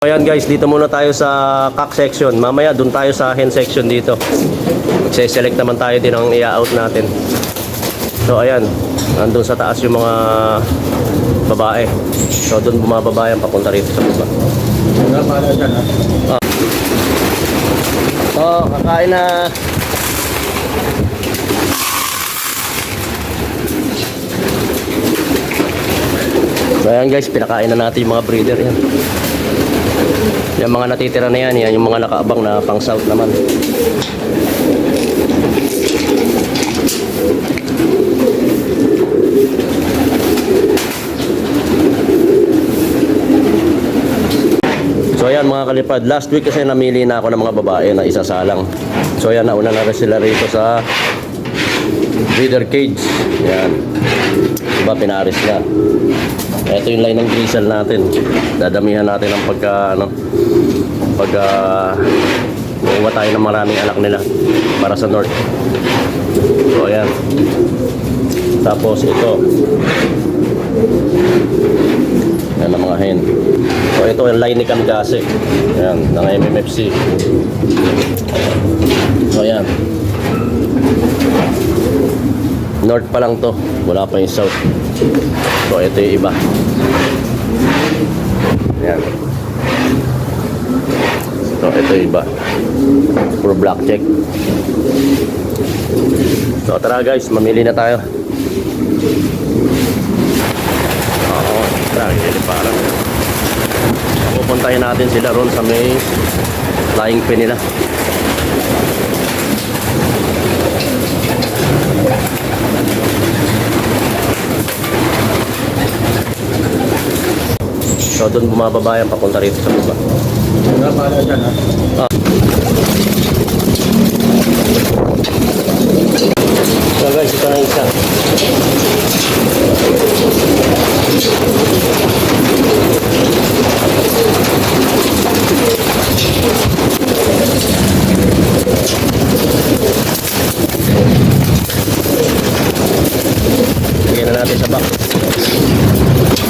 Ayan guys, dito muna tayo sa cock section. Mamaya dun tayo sa hen section dito. Magse-select naman tayo din ang i-out natin. So ayan, nandun sa taas yung mga babae. So dun bumababa yan papunta rito sa baba. Oh, kakain na. So ayan guys, pinakain na natin yung mga breeder yan. Yung mga natitira na yan, yan yung mga nakaabang na pang south naman. So ayan mga kalipad, last week kasi namili na ako ng mga babae na isasalang. So ayan, nauna na rin sila rito sa breeder cage. Yan. Diba, pinaris na. Ito yung line ng grizzle natin. Dadamihan natin ang pagka, ano, pagka, kukuha tayo ng maraming anak nila para sa north. So, ayan. Tapos, ito. Yan ang mga hen. So, ito yung line ni Kamigase. Ayan, ng MMFC. So, ayan. North pa lang to. Wala pa yung south. So, ito yung iba. Ayan. So, ito yung iba. Puro black check. So, tara guys. Mamili na tayo. Oo. Tara, parang. Pupuntahin natin sila ron sa may flying pin nila. So, doon bumababa yan papunta rito sa baba. So guys, ito na isa. Lagyan na natin sa box.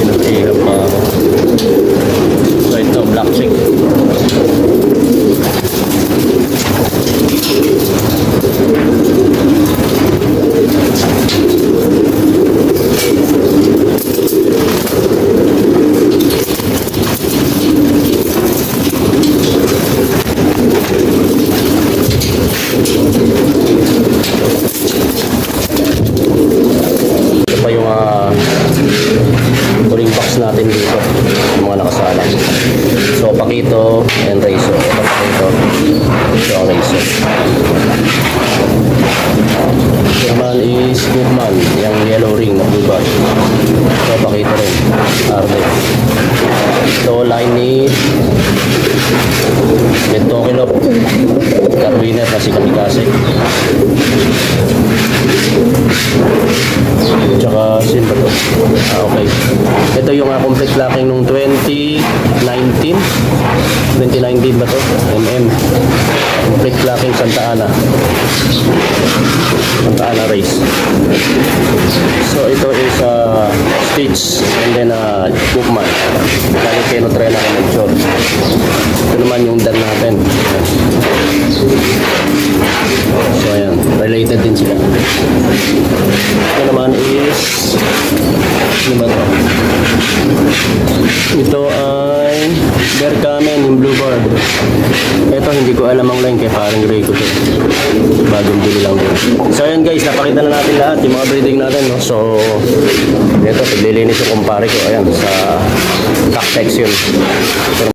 Pinag-ihap pa ako. So ito, black chick. Ito pa yung ah, huling box natin dito yung mga nakasalang so pakito and razor ito pakito ito ang razor is Goodman. Yung yellow ring na blue bar ito pakito rin. Arle ito line ni ito kilop Carwiner kasi kamikase complete locking nung 2019. 2019 ba to? MM. Complete locking Santa Ana. Santa Ana race. So, ito is uh, Stitch and then uh, Bookman. Kali Keno Trena Connection. Ito naman yung dan natin. Related din sila. Ito naman is ano ba to? Ito ay Berkamen, yung blue bar. Ito hindi ko alam ang line kaya parang gray ko to. Bagong bili lang din. So ayan guys, napakita na natin lahat yung mga breeding natin. No? So, ito, paglilinis yung kumpare ko. Ayan, sa cock section. Ito